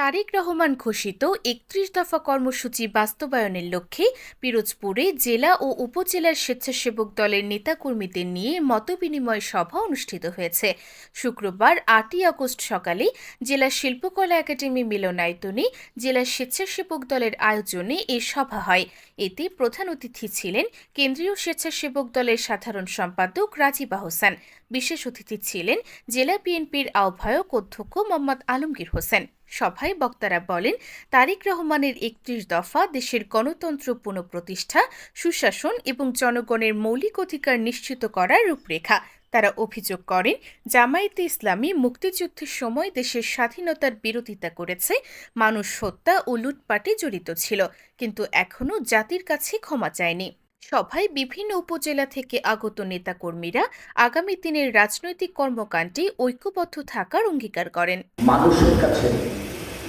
তারেক রহমান ঘোষিত একত্রিশ দফা কর্মসূচি বাস্তবায়নের লক্ষ্যে পিরোজপুরে জেলা ও উপজেলার স্বেচ্ছাসেবক দলের নেতাকর্মীদের নিয়ে মতবিনিময় সভা অনুষ্ঠিত হয়েছে। শুক্রবার আটই আগস্ট সকালে জেলা শিল্পকলা একাডেমি মিলনায়তনে জেলা স্বেচ্ছাসেবক দলের আয়োজনে এ সভা হয়। এতে প্রধান অতিথি ছিলেন কেন্দ্রীয় স্বেচ্ছাসেবক দলের সাধারণ সম্পাদক রাজিবা হোসেন বিশেষ অতিথি ছিলেন জেলা বিএনপির আহ্বায়ক অধ্যক্ষ মোহাম্মদ আলমগীর হোসেন। সভায় বক্তারা বলেন, তারেক রহমানের একত্রিশ দফা দেশের গণতন্ত্র পুনঃপ্রতিষ্ঠা, সুশাসন এবং জনগণের মৌলিক অধিকার নিশ্চিত করার রূপরেখা। তারা অভিযোগ করেন, জামায়াতে ইসলামী মুক্তিযুদ্ধের সময় দেশের স্বাধীনতার বিরোধিতা করেছে, মানুষ হত্যা ও লুটপাটে জড়িত ছিল, কিন্তু এখনও জাতির কাছে ক্ষমা চায়নি। সভায় বিভিন্ন উপজেলা থেকে আগত নেতাকর্মীরা আগামী দিনের রাজনৈতিক কর্মকাণ্ডে ঐক্যবদ্ধ থাকার অঙ্গীকার করেন। মানুষের কাছে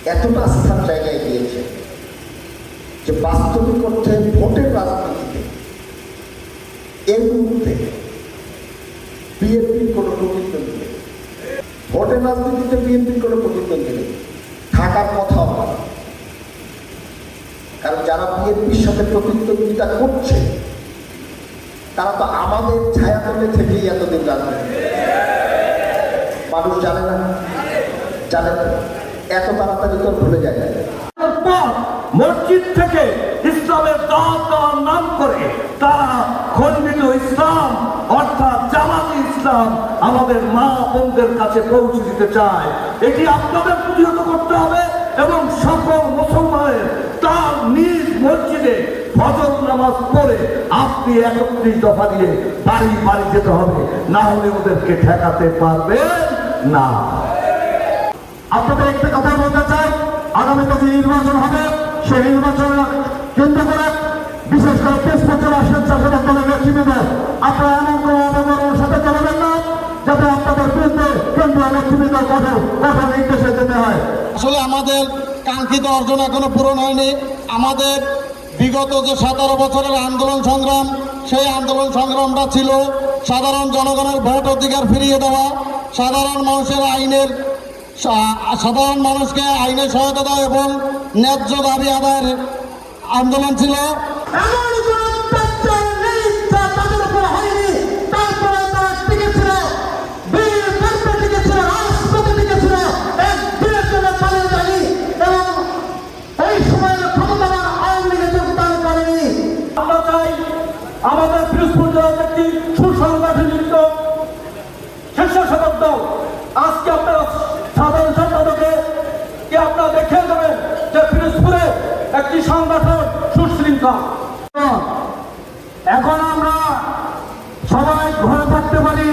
এতটা আস্থার জায়গায় গিয়েছে যে বাস্তবিক অর্থে ভোটের রাজনীতিতে এর মুহূর্তে বিএনপির কোনো প্রতিদ্বন্দ্বী নেই। ভোটের রাজনীতিতে বিএনপির কোনো প্রতিদ্বন্দ্বী নেই। থাকার যারা বিএনপির সাথে প্রতিদ্বন্দ্বিতা করছে, তারা তো আমাদের ছায়াতলে থেকেই এতদিন রাজনীতি মানুষ জানে না, জানে এত তাড়াতাড়ি তো ভুলে যায় মসজিদ থেকে ইসলামের দাওয়াত দেওয়ার নাম করে তারা খণ্ডিত ইসলাম, অর্থাৎ জামাত ইসলাম আমাদের মা বোনদের কাছে পৌঁছে দিতে চায়। এটি আপনাদের প্রতিহত করতে হবে এবং সকল মুসলমানের তার নিজ মসজিদে ফজর নামাজ পড়ে আপনি একত্রিশ দফা দিয়ে বাড়ি বাড়ি যেতে হবে। না হলে ওদেরকে ঠেকাতে পারবেন না। আপনাদের একটা কথা বলতে চাই আগামীতে যে নির্বাচন হবে সেই নির্বাচন কেন্দ্র করে বিশেষ করে তেজপুর স্বেচ্ছাসেবক দলের নেতৃবৃন্দ, আপনারা এমন কোনো অবমাননার সাথে চলবেন না যাতে আপনাদের বিরুদ্ধে কেন্দ্রীয় নেতৃবৃন্দের কঠোর কঠোর নির্দেশে যেতে হয়। আসলে আমাদের কাঙ্ক্ষিত অর্জন এখনও পূরণ হয়নি। আমাদের বিগত যে সতেরো বছরের আন্দোলন সংগ্রাম, সেই আন্দোলন সংগ্রামটা ছিল সাধারণ জনগণের ভোট অধিকার ফিরিয়ে দেওয়া, সাধারণ মানুষের আইনের সাধারণ মানুষকে আইনের সহায়তা দেওয়া এবং ন্যায্য দাবি আদায়ের আন্দোলন ছিল। আমাদের পিরোজপুর জেলার একটি সুসংগঠিত স্বেচ্ছাসেবক দল। আজকে আপনারা সাধারণ সম্পাদকে কি আপনারা দেখে দেবেন যে পিরোজপুরে একটি সংগঠন সুশৃঙ্খল? এখন আমরা সবাই ঘরে থাকতে পারি,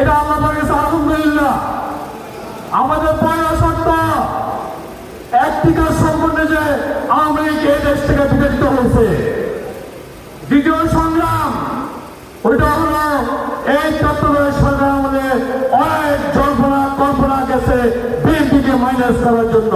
এটা আমাদের কাছে আলহামদুলিল্লাহ। আমাদের পয়লা শর্ত একটি কাজ সম্পূর্ণ যে লীগ এই দেশ থেকে বিতাড়িত হয়েছে দ্বিতীয় সংগ্রাম। ওইটা হলো এই চট্টগ্রামের সরকার আমাদের অনেক জল্পনা কল্পনা গেছে, বিএনপিকে মাইনাস করার জন্য।